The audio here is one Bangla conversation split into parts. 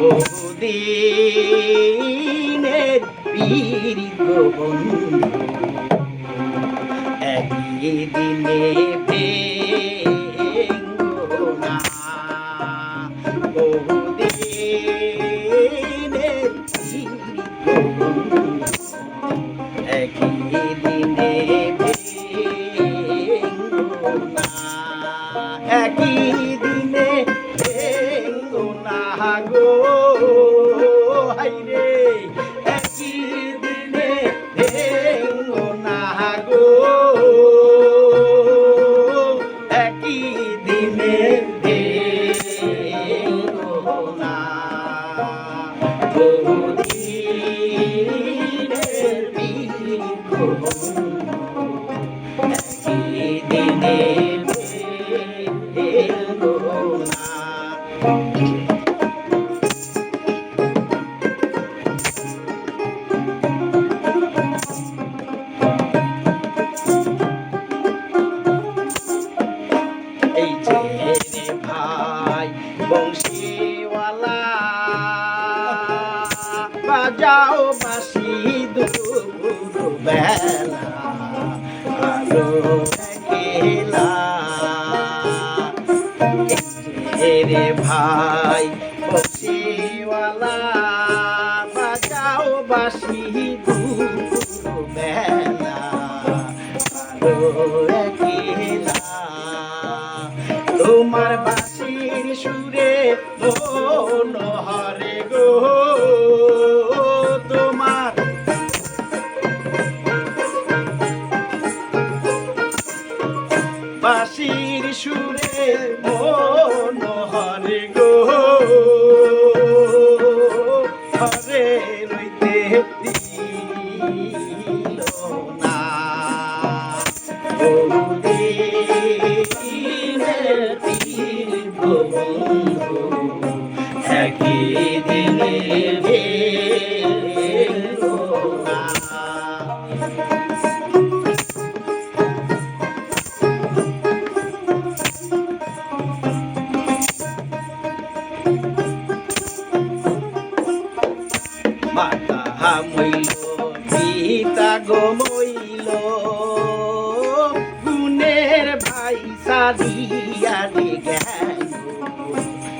বহুদিনের পীড়িত বন্ধু একই দিনে বংশীওয়ালা বাজাও বাসি দুপুর বেলা আলো রে ভাই বংশীওয়ালা বাজাও বাসি বেলা। তোমার বাসির সুরে মন হরে গো। তোমার বাসির সুরে বন্ধু একই দিনে। মাতা মইল পিতা গো ভাই সারিয়া রে গেল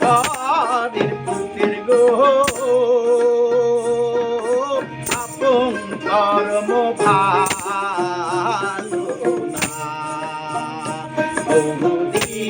পরের পুত্র গো আপন কর্ম ভালো না। বহুদিনের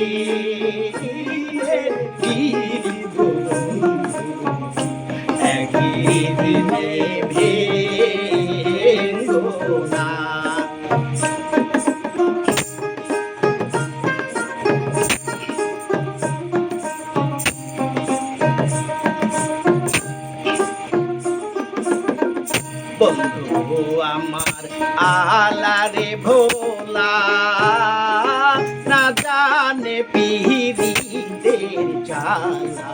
বন্ধু আমার আলারে ভোলা, না জানে পিহিদের জ্বালা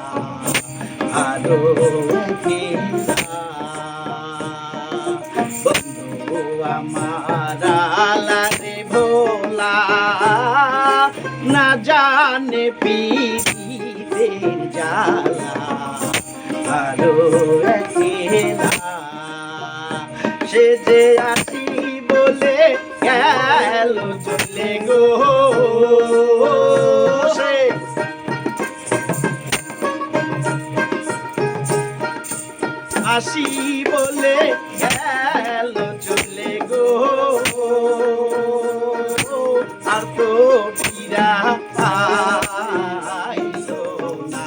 আরও। বন্ধু আমার আলারে ভোলা, না জানে পিহিদের জ্বালা আরও একলা সে যে আসি বলে গেল চলে গো। আসি বলে গেল চলে গো। আর তো ফিরা আইলো না।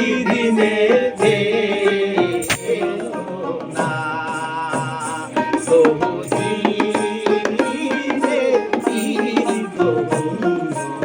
Thank.